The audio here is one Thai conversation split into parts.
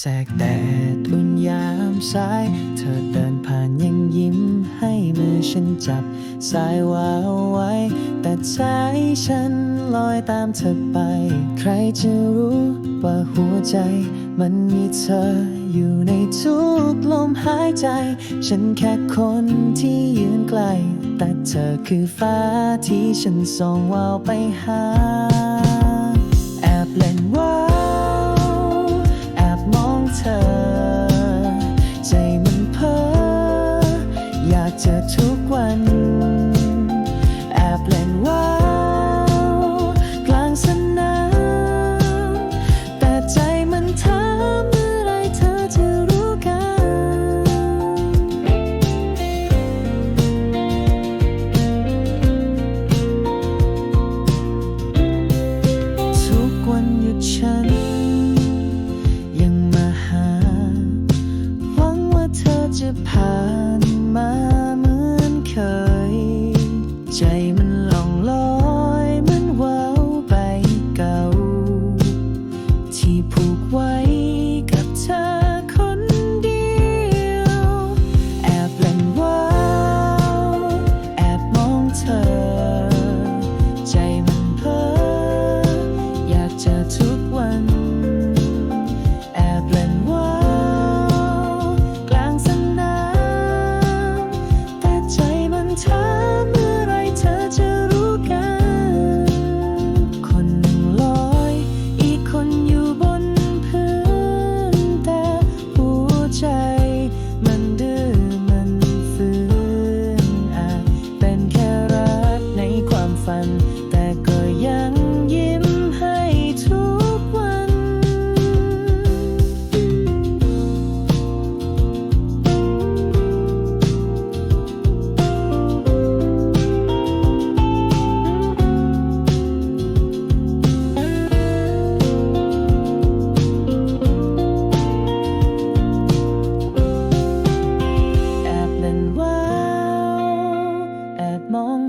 แสกแดดอุ่นยามสาย เธอเดินผ่านยังยิ้มให้มือฉันจับ สายวาเอาไว้ แต่ใจฉันลอยตามเธอไป ใครจะรู้ว่าหัวใจ มันมีเธออยู่ในทุกลมหายใจ ฉันแค่คนที่ยืนไกล แต่เธอคือฟ้าที่ฉันส่องวาวไปหา เจอทุกวัน จอทุกวัน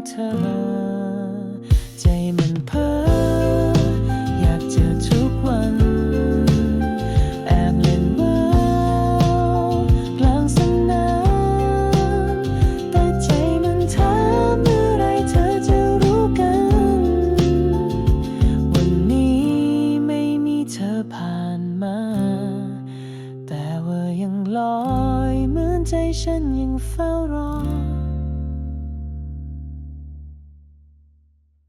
เธอ ใจมันเพ้ออยากเจอทุกวัน แอบเล่นว่าวกลางสนามแต่ใจมันถามเมื่อไรเธอจะรู้กัน วันนี้ไม่มีเธอผ่านมา แต่ว่ายังลอยเหมือนใจฉันยังเฝ้ารอ